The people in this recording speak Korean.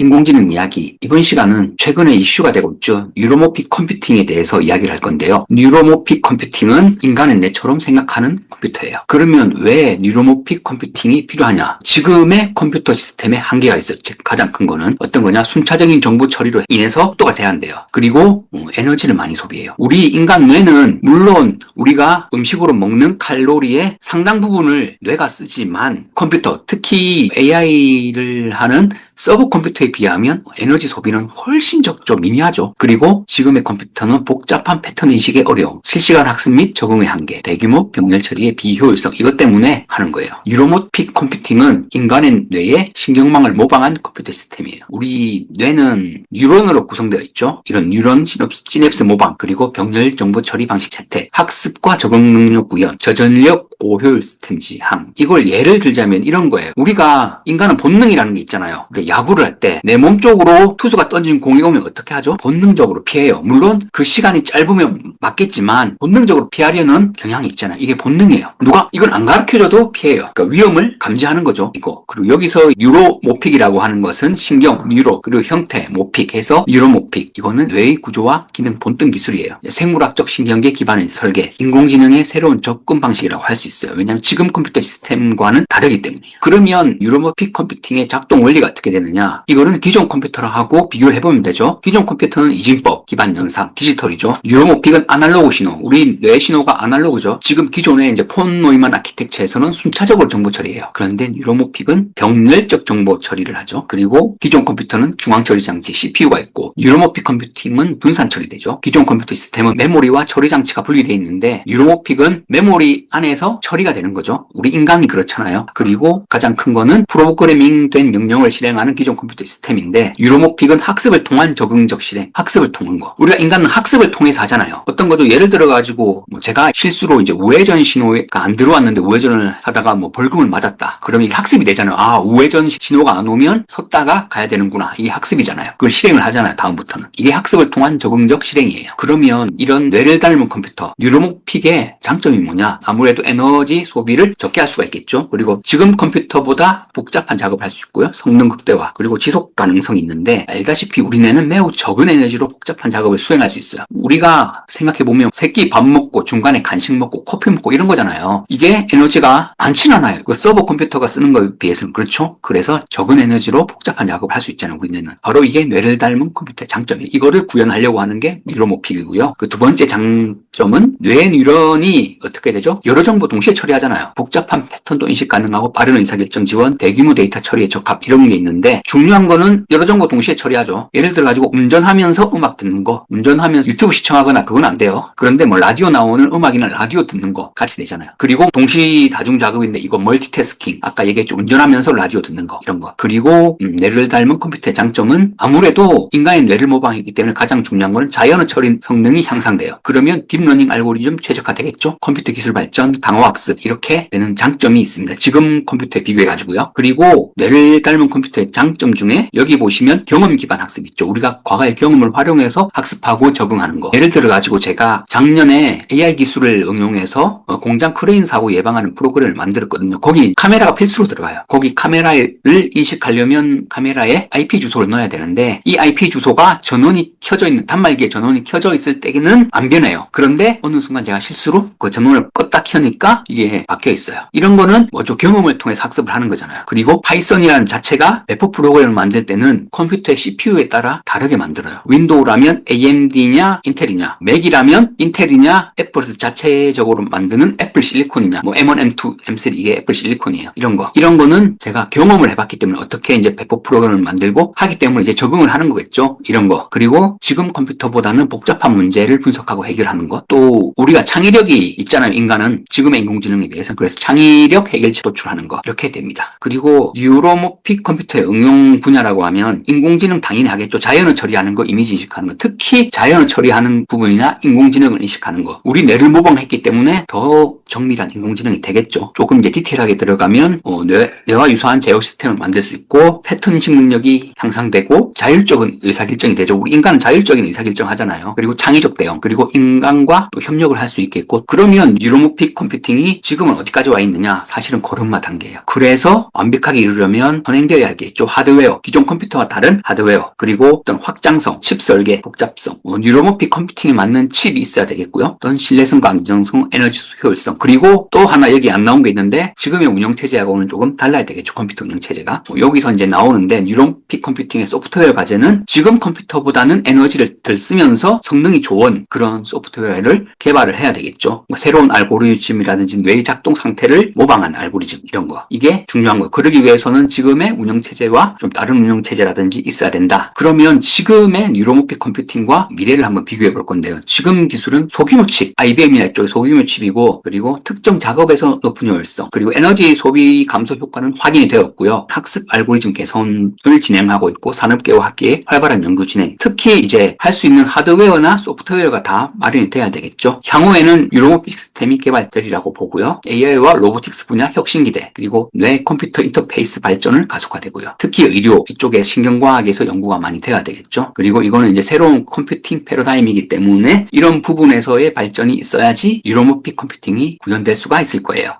인공지능 이야기. 이번 시간은 최근에 이슈가 되고 있죠. 뉴로모픽 컴퓨팅에 대해서 이야기를 할 건데요. 뉴로모픽 컴퓨팅은 인간의 뇌처럼 생각하는 컴퓨터예요. 그러면 왜 뉴로모픽 컴퓨팅이 필요하냐? 지금의 컴퓨터 시스템에 한계가 있어요. 즉, 가장 큰 거는 어떤 거냐? 순차적인 정보 처리로 인해서 속도가 제한돼요. 그리고 어, 에너지를 많이 소비해요. 우리 인간 뇌는 물론 우리가 음식으로 먹는 칼로리의 상당 부분을 뇌가 쓰지만 컴퓨터, 특히 AI를 하는 서버 컴퓨터에 비하면 에너지 소비는 훨씬 적죠. 미미하죠. 그리고 지금의 컴퓨터는 복잡한 패턴 인식의 어려움, 실시간 학습 및 적응의 한계, 대규모 병렬 처리의 비효율성 이것 때문에 하는 거예요. 유로모픽 컴퓨팅은 인간의 뇌의 신경망을 모방한 컴퓨터 시스템이에요. 우리 뇌는 뉴런으로 구성되어 있죠. 이런 뉴런 시놉스, 시냅스 모방 그리고 병렬 정보 처리 방식 채택, 학습과 적응 능력 구현, 저전력 고효율 시스템 지향. 이걸 예를 들자면 이런 거예요. 우리가 인간은 본능이라는 게 있잖아요. 우리가 야구를 할 때 내 몸 쪽으로 투수가 던진 공이 오면 어떻게 하죠? 본능적으로 피해요. 물론 그 시간이 짧으면 맞겠지만 본능적으로 피하려는 경향이 있잖아요. 이게 본능이에요. 누가 이걸 안 가르쳐줘도 피해요. 그러니까 위험을 감지하는 거죠. 이거. 그리고 여기서 뉴로모픽이라고 하는 것은 신경, 뉴로, 그리고 형태, 모픽 해서 뉴로모픽. 이거는 뇌의 구조와 기능 본능 기술이에요. 생물학적 신경계 기반의 설계, 인공지능의 새로운 접근 방식이라고 할 수 있어요. 왜냐하면 지금 컴퓨터 시스템과는 다르기 때문이에요. 그러면 뉴로모픽 컴퓨팅의 작동 원리가 어떻게 되 느냐? 이거는 기존 컴퓨터하고 비교를 해보면 되죠. 기존 컴퓨터는 이진법, 기반 영상, 디지털이죠. 뉴로모픽은 아날로그 신호. 우리 뇌 신호가 아날로그죠. 지금 기존의 이제 폰 노이만 아키텍처에서는 순차적으로 정보 처리해요. 그런데 뉴로모픽은 병렬적 정보 처리를 하죠. 그리고 기존 컴퓨터는 중앙 처리 장치 CPU가 있고 뉴로모픽 컴퓨팅은 분산 처리되죠. 기존 컴퓨터 시스템은 메모리와 처리 장치가 분리되어 있는데 뉴로모픽은 메모리 안에서 처리가 되는 거죠. 우리 인간이 그렇잖아요. 그리고 가장 큰 거는 프로그래밍 된 명령을 실행하는 기존 컴퓨터 시스템인데 유로모픽은 학습을 통한 적응적 실행, 학습을 통한 거. 우리가 인간은 학습을 통해서 하잖아요. 어떤 거죠? 예를 들어 가지고 뭐 제가 실수로 이제 우회전 신호가 안 들어왔는데 우회전을 하다가 뭐 벌금을 맞았다. 그러면 이게 학습이 되잖아요. 아 우회전 신호가 안 오면 섰다가 가야 되는구나. 이게 학습이잖아요. 그걸 실행을 하잖아요. 다음부터는. 이게 학습을 통한 적응적 실행이에요. 그러면 이런 뇌를 닮은 컴퓨터 뉴로모픽의 장점이 뭐냐? 아무래도 에너지 소비를 적게 할 수가 있겠죠. 그리고 지금 컴퓨터보다 복잡한 작업을 할 수 있고요. 성능 극대 화 그리고 지속 가능성이 있는데 알다시피 우리 뇌는 매우 적은 에너지로 복잡한 작업을 수행할 수 있어요. 우리가 생각해 보면 새끼 밥 먹고 중간에 간식 먹고 커피 먹고 이런 거잖아요. 이게 에너지가 많진 않아요. 그 서버 컴퓨터가 쓰는 거에 비해서는 그렇죠. 그래서 적은 에너지로 복잡한 작업을 할 수 있잖아요. 우리 뇌는 바로 이게 뇌를 닮은 컴퓨터의 장점이에요. 이거를 구현하려고 하는 게 뉴로모픽이고요. 그 두 번째 장점은 뇌 뉴런이 어떻게 되죠? 여러 정보 동시에 처리하잖아요. 복잡한 패턴도 인식 가능하고 빠른 의사결정 지원, 대규모 데이터 처리에 적합 이런 게 있는데 중요한 거는 여러 정보 동시에 처리하죠. 예를 들어 가지고 운전하면서 음악 듣는 거, 운전하면서 유튜브 시청하거나 그건 안 돼요. 그런데 뭐 라디오 나오는 음악이나 라디오 듣는 거 같이 되잖아요. 그리고 동시 다중 작업인데 이거 멀티태스킹 아까 얘기했죠. 운전하면서 라디오 듣는 거 이런 거. 그리고 음, 뇌를 닮은 컴퓨터의 장점은 아무래도 인간의 뇌를 모방했기 때문에 가장 중요한 건 자연어 처리 성능이 향상돼요. 그러면 딥러닝 알고리즘 최적화되겠죠. 컴퓨터 기술 발전, 강화학습 이렇게 되는 장점이 있습니다. 지금 컴퓨터에 비교해 가지고요. 그리고 뇌를 닮은 컴퓨터의 장점 중에 여기 보시면 경험 기반 학습 있죠. 우리가 과거의 경험을 활용해서 학습하고 적응하는 거. 예를 들어 가지고 제가 작년에 AI 기술을 응용해서 어, 공장 크레인 사고 예방하는 프로그램을 만들었거든요. 거기 카메라가 필수로 들어가요. 거기 카메라를 인식하려면 카메라에 IP 주소를 넣어야 되는데 이 IP 주소가 전원이 켜져 있는 단말기에 전원이 켜져 있을 때는 안 변해요. 그런데 어느 순간 제가 실수로 그 전원을 껐다 켜니까 이게 박혀 있어요. 이런 거는 뭐죠? 경험을 통해서 학습을 하는 거잖아요. 그리고 파이썬이라는 자체가 배포 프로그램을 만들 때는 컴퓨터의 CPU에 따라 다르게 만들어요. 윈도우라면 AMD냐 인텔이냐, 맥이라면 인텔이냐 애플에서 자체적으로 만드는 애플 실리콘이냐, 뭐 M1, M2, M3 이게 애플 실리콘이에요. 이런 거. 이런 거는 제가 경험을 해봤기 때문에 어떻게 이제 배포 프로그램을 만들고 하기 때문에 이제 적응을 하는 거겠죠. 이런 거. 그리고 지금 컴퓨터보다는 복잡한 문제를 분석하고 해결하는 것. 또 우리가 창의력이 있잖아요. 인간은 지금의 인공지능에 비해서 그래서 창의력 해결책 도출하는 거 이렇게 됩니다. 그리고 뉴로모픽 컴퓨터의 응용 분야라고 하면 인공지능 당연히 하겠죠. 자연어 처리하는 거, 이미지 인식하는 거. 특히 자연어 처리하는 부분이나 인공지능을 인식하는 거. 우리 뇌를 모방했기 때문에 더 정밀한 인공지능이 되겠죠. 조금 이제 디테일하게 들어가면 어, 뇌, 뇌와 유사한 제어 시스템을 만들 수 있고 패턴 인식 능력이 향상되고 자율적인 의사결정이 되죠. 우리 인간은 자율적인 의사결정 하잖아요. 그리고 창의적 대응 그리고 인간과 또 협력을 할 수 있겠고 그러면 뉴로모픽 컴퓨팅이 지금은 어디까지 와 있느냐? 사실은 걸음마 단계예요. 그래서 완벽하게 이루려면 선행되어야 하겠죠. 되겠죠. 하드웨어, 기존 컴퓨터와 다른 하드웨어, 그리고 어떤 확장성, 칩 설계, 복잡성, 뭐 뉴로모픽 컴퓨팅에 맞는 칩이 있어야 되겠고요. 어떤 신뢰성과 안정성, 에너지 효율성, 그리고 또 하나 여기 안 나온 게 있는데 지금의 운영 체제하고는 조금 달라야 되겠죠. 컴퓨터 운영 체제가. 뭐 여기서 이제 나오는데 뉴로모픽 컴퓨팅의 소프트웨어 과제는 지금 컴퓨터보다는 에너지를 덜 쓰면서 성능이 좋은 그런 소프트웨어를 개발을 해야 되겠죠. 뭐 새로운 알고리즘이라든지 뇌의 작동 상태를 모방한 알고리즘 이런 거 이게 중요한 거예요. 그러기 위해서는 지금의 운영 체제 와 좀 다른 운영 체제라든지 있어야 된다. 그러면 지금의 뉴로모픽 컴퓨팅과 미래를 한번 비교해 볼 건데요. 지금 기술은 소규모 칩, IBM이나 이쪽의 소규모 칩이고 그리고 특정 작업에서 높은 효율성 그리고 에너지 소비 감소 효과는 확인이 되었고요. 학습 알고리즘 개선을 진행하고 있고 산업계와 학계의 활발한 연구 진행 특히 이제 할 수 있는 하드웨어나 소프트웨어가 다 마련이 돼야 되겠죠. 향후에는 유로모픽 시스템이 개발되리라고 보고요. AI와 로보틱스 분야 혁신 기대 그리고 뇌 컴퓨터 인터페이스 발전을 가속화되고요. 특히 의료 이쪽에 신경과학에서 연구가 많이 돼야 되겠죠. 그리고 이거는 이제 새로운 컴퓨팅 패러다임이기 때문에 이런 부분에서의 발전이 있어야지 유로모픽 컴퓨팅이 구현될 수가 있을 거예요.